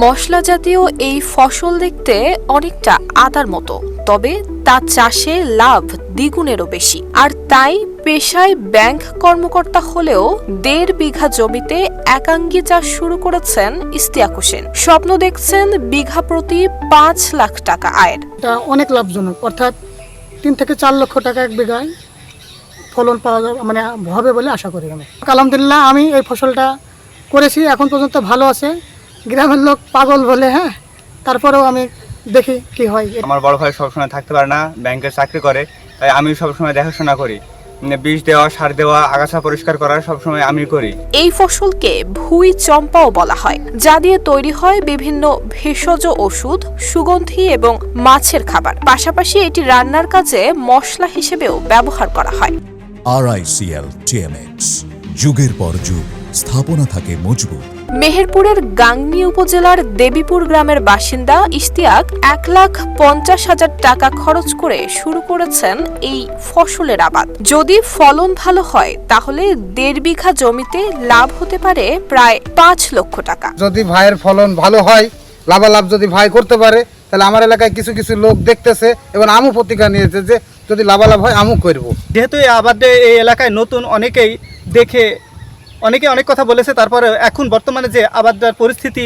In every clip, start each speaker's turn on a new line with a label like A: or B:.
A: মশলা জাতীয় এই ফসল দেখতে অনেকটা আদার মতো, তবে তা চাষে লাভ দ্বিগুণেরও বেশি। আর তাই পেশায় ব্যাংক কর্মকর্তা হলেও দেড় বিঘা জমিতে একাঙ্গী চাষ শুরু করেছেন ইস্তিয়াক হোসেন। স্বপ্ন দেখছেন বিঘা প্রতি পাঁচ লাখ টাকা আয়ের।
B: অনেক লাভজনক, অর্থাৎ তিন থেকে চার লক্ষ টাকা এক বিঘায় ফলন পাওয়া যাবে মানে হবে বলে আশা করি আমি। আলহামদুলিল্লাহ, আমি এই ফসলটা করেছি, এখন পর্যন্ত ভালো আছে। গ্রামের লোক পাগল বলে হ্যাঁ? তারপরেও আমি দেখি কি হয়।
C: আমার বড় ভাই সবসময় থাকতে পারে না ব্যাংকে চাকরি করে তাই আমি সবসময় দেখাশোনা করি। মানে বীজ দেওয়া সার দেওয়া আগাছা পরিষ্কার করা সবসময় আমি করি।
A: এই ফসলকে ভুই চম্পাও বলা হয় যা দিয়ে তৈরি হয় বিভিন্ন ভেষজ ওষুধ সুগন্ধি এবং মাছের খাবার। পাশাপাশি এটি রান্নার কাজে মশলা হিসেবেও ব্যবহার করা হয়।
D: আরআইসিএল টিএমএক্স যুগের পর যুগ। স্থাপনা থাকে মজবুত।
A: মেহেরপুরের গাংনী উপজেলার দেবীপুর গ্রামের বাসিন্দা ইশতিয়াক এক লাখ পঞ্চাশ হাজার টাকা খরচ করে শুরু করেছেন এই ফসলের আবাদ। যদি ফলন ভালো হয় তাহলে দেড় বিঘা জমিতে লাভ হতে পারে প্রায় পাঁচ লক্ষ টাকা।
E: যদি ভাইয়ের ফলন ভালো হয় লাভালাভ যদি ভাই করতে পারে তাহলে আমার এলাকায় কিছু কিছু লোক দেখতেছে এবং আমু প্রতিজ্ঞা নিয়েছে যে যদি লাভালাভ হয় আমু করব।
F: যেহেতু এই আবাদে এই এলাকায় নতুন অনেকেই দেখে অনেকে অনেক কথা বলেছে তারপরে এখন বর্তমানে যে আবাদটার পরিস্থিতি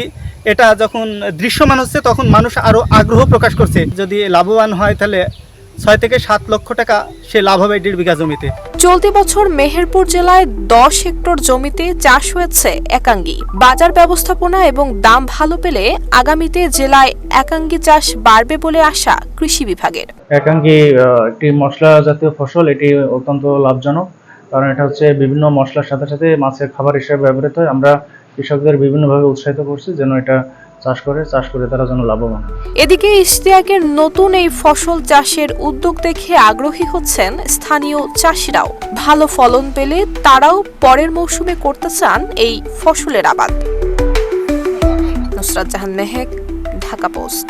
F: এটা যখন দৃশ্যমান হচ্ছে তখন মানুষ আরও আগ্রহ প্রকাশ করছে। যদি লাভবান হয় তাহলে ছয় থেকে সাত লক্ষ টাকা সে লাভ হবে দেড় বিঘা জমিতে।
A: চলতি বছর মেহেরপুর জেলায় দশ হেক্টর জমিতে চাষ হয়েছে একাঙ্গি। বাজার ব্যবস্থাপনা এবং দাম ভালো পেলে আগামীতে জেলায় একাঙ্গি চাষ বাড়বে বলে আশা কৃষি বিভাগের।
G: একাঙ্কি আহ, একটি মশলা জাতীয় ফসল এটি অত্যন্ত লাভজনক। কারণ এটা হচ্ছে বিভিন্ন মশলার সাথে সাথে মাছের খাবার হিসেবে ব্যবহৃত হয়। আমরা কৃষকদের বিভিন্নভাবে উৎসাহিত করছি যেন এটা চাষ করে চাষ করে তারা যেন লাভবান
A: এদিকে ইশতিয়াকের নতুন এই ফসল চাষের উদ্যোগ দেখে আগ্রহী হচ্ছেন স্থানীয় চাষিরাও। ভালো ফলন পেলে তারাও পরের মৌসুমে করতে চান এই ফসলের আবাদ। নুসরাত জাহান মেহেক, ঢাকা পোস্ট।